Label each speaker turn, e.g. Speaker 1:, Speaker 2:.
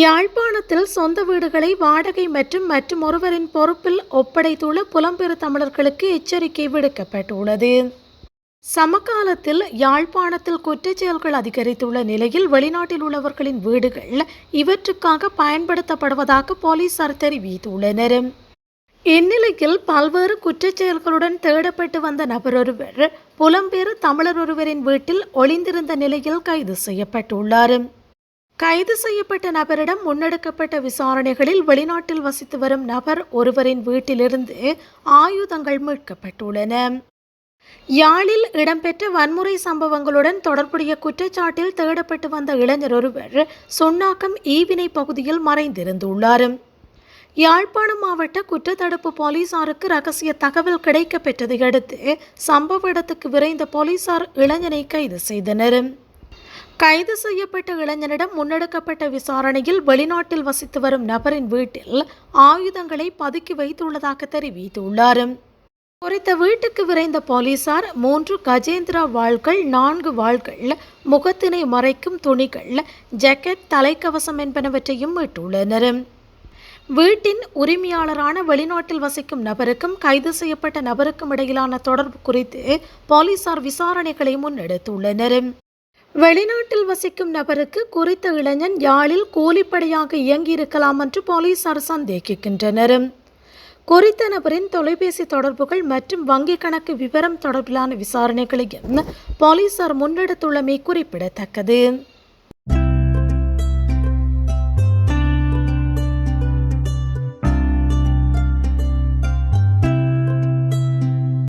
Speaker 1: யாழ்ப்பாணத்தில் சொந்த வீடுகளை வாடகை மற்றும் மற்றும் ஒருவரின் பொறுப்பில் ஒப்படைத்துள்ள புலம்பெறு தமிழர்களுக்கு எச்சரிக்கை விடுக்கப்பட்டுள்ளது. சமகாலத்தில் யாழ்ப்பாணத்தில் குற்றச்செயல்கள் அதிகரித்துள்ள நிலையில் வெளிநாட்டில் உள்ளவர்களின் வீடுகள் இவற்றுக்காக பயன்படுத்தப்படுவதாக போலீசார் தெரிவித்துள்ளனர். இந்நிலையில் பல்வேறு குற்றச்செயல்களுடன் தேடப்பட்டு வந்த நபரொருவர் புலம்பெயர் தமிழர் ஒருவரின் வீட்டில் ஒளிந்திருந்த நிலையில் கைது செய்யப்பட்டுள்ளார். கைது செய்யப்பட்ட நபரிடம் முன்னெடுக்கப்பட்ட விசாரணைகளில் வெளிநாட்டில் வசித்து வரும் நபர் ஒருவரின் வீட்டிலிருந்து ஆயுதங்கள் மீட்கப்பட்டுள்ளன. யாழில் இடம்பெற்ற வன்முறை சம்பவங்களுடன் தொடர்புடைய குற்றச்சாட்டில் தேடப்பட்டு வந்த இளைஞர் ஒருவர் சுன்னாக்கம் ஈவினை பகுதியில் மறைந்திருந்துள்ளார். யாழ்ப்பாணம் மாவட்ட குற்றத்தடுப்பு போலீசாருக்கு ரகசிய தகவல் கிடைக்கப்பெற்றதை அடுத்து சம்பவ இடத்துக்கு விரைந்த போலீசார் இளைஞனை கைது செய்தனர். கைது செய்யப்பட்ட இளைஞனிடம் முன்னெடுக்கப்பட்ட விசாரணையில் வெளிநாட்டில் வசித்து வரும் நபரின் வீட்டில் ஆயுதங்களை பதுக்கி வைத்துள்ளதாக தெரிவித்துள்ளார். குறித்த வீட்டுக்கு விரைந்த போலீசார் மூன்று கஜேந்திரா வாள்கள் நான்கு வாள்கள் முகத்தினை மறைக்கும் துணிகள் ஜக்கெட் தலைக்கவசம் என்பனவற்றையும் மீட்டுள்ளனர் வீட்டின் உரிமையாளரான வெளிநாட்டில் வசிக்கும் நபருக்கும் கைது செய்யப்பட்ட நபருக்கும் இடையிலான தொடர்பு குறித்து போலீசார் விசாரணைகளை முன்னெடுத்துள்ளனர். வெளிநாட்டில் வசிக்கும் நபருக்கு குறித்த இளைஞன் யாழில் கூலிப்படையாக இயங்கியிருக்கலாம் என்று போலீசார் சந்தேகிக்கின்றனர் குறித்த நபரின் தொலைபேசி தொடர்புகள் மற்றும் வங்கிக் கணக்கு விவரம் தொடர்பிலான விசாரணைகளையும் போலீசார் முன்னெடுத்துள்ளமை குறிப்பிடத்தக்கது.